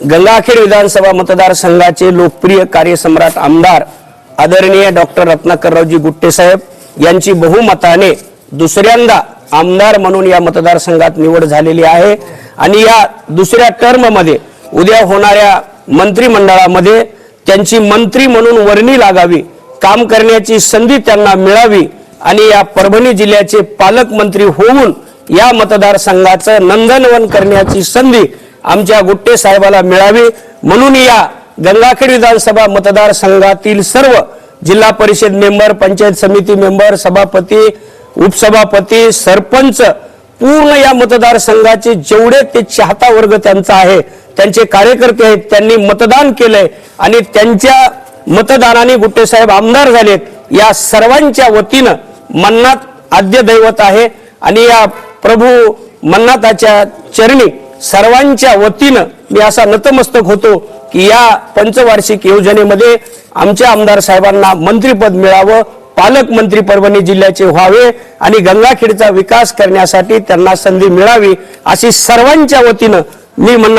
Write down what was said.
गंगाखेड विधानसभा मतदारसंघाचे लोकप्रिय कार्यसम्राट आमदार आदरणीय डॉक्टर रत्नाकररावजी गुट्टे साहेब यांची बहुमताने दुसऱ्यांदा आमदार म्हणून या मतदारसंघात निवड झालेली आहे. आणि या दुसऱ्या टर्ममध्ये उद्या होणाऱ्या मंत्रिमंडळामध्ये त्यांची मंत्री म्हणून वर्णी लागावी काम करण्याची संधी त्यांना मिळावी आणि या परभणी जिल्ह्याचे पालकमंत्री होऊन या मतदारसंघाचं नंदनवन करण्याची संधी आमच्या गुट्टे साहेबाला मिळावी. म्हणून या गंगाखेड विधानसभा मतदारसंघातील सर्व जिल्हा परिषद मेंबर पंचायत समिती मेंबर सभापती उपसभापती सरपंच पूर्ण या मतदारसंघाचे जेवढे ते चाहता वर्ग त्यांचा आहे त्यांचे कार्यकर्ते आहेत त्यांनी मतदान केलंय आणि त्यांच्या मतदानाने गुट्टेसाहेब आमदार झालेत या सर्वांच्या वतीनं मन्नात आद्य दैवत आहे. आणि या प्रभू मन्नाथाच्या चरणी सर्वांच्या वतीनं मी असा नतमस्तक होतो की या पंचवार्षिक योजनेमध्ये आमच्या आमदार साहेबांना मंत्रीपद मिळावं पालकमंत्री परभणी जिल्ह्याचे व्हावे आणि गंगाखेडचा विकास करण्यासाठी त्यांना संधी मिळावी अशी सर्वांच्या वतीनं मी म्हणणार